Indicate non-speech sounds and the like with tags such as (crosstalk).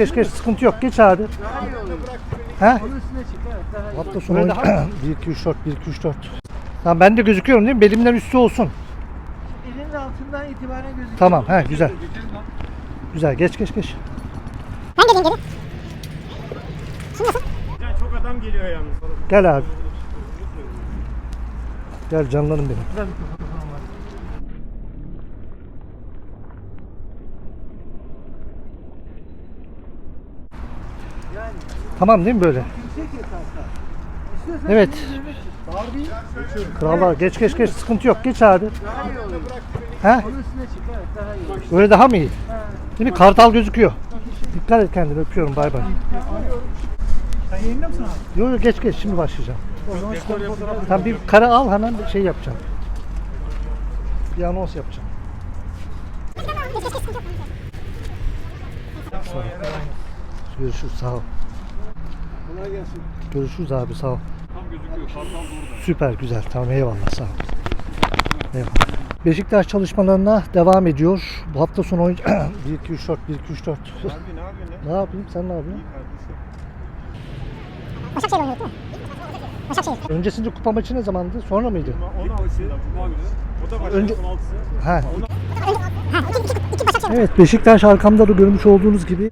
Geç geç sıkıntı yok. Geç abi. He? Onun üstüne çık evet daha iyi. Hafta sonu 1 2 3 4 1 2 3 4. Tamam ben de gözüküyorum değil mi? Belimden üstü olsun. Elinin altından itibaren gözüküyor. Tamam he güzel. Güzel geç geç geç. Ben geleyim geri. Yani çok adam geliyor yalnız. Gel abi. Gel canlarım benim. Yani Tamam değil mi böyle? Evet. Krallar geç geç geç sıkıntı yok. Geç abi. He? Böyle daha mı iyi? Değil mi? Kartal gözüküyor. Dikkat et kendine öpüyorum bay bay. Sen yayında mısın abi? Yo yo geç geç şimdi başlayacağım. Tam bir kare al hemen şey yapacağım. Bir anons yapacağım. Ol. Görüşürüz sağ ol. Kolay gelsin. Görüşürüz abi sağ ol. Tam gözüküyor. Kartal orada. Süper güzel tamam eyvallah sağ ol. Eyvallah. Beşiktaş çalışmalarına devam ediyor. Bu hafta sonu oyuncu 1 2 3 4 1 2 3 4. Abi ne yapıyorsun? Ne? (laughs) ne yapayım sen ne yapıyorsun? Kardeşim. Başakşehir oynuyordu değil mi? Başakşehir. Öncesinde kupa maçı ne zamandı? Sonra mıydı? 16'sı. Cuma günü. O da. Önce- 16'sı. Ha. Ha iki, iki, iki Başakşehir. Evet Beşiktaş arkamda da görmüş olduğunuz gibi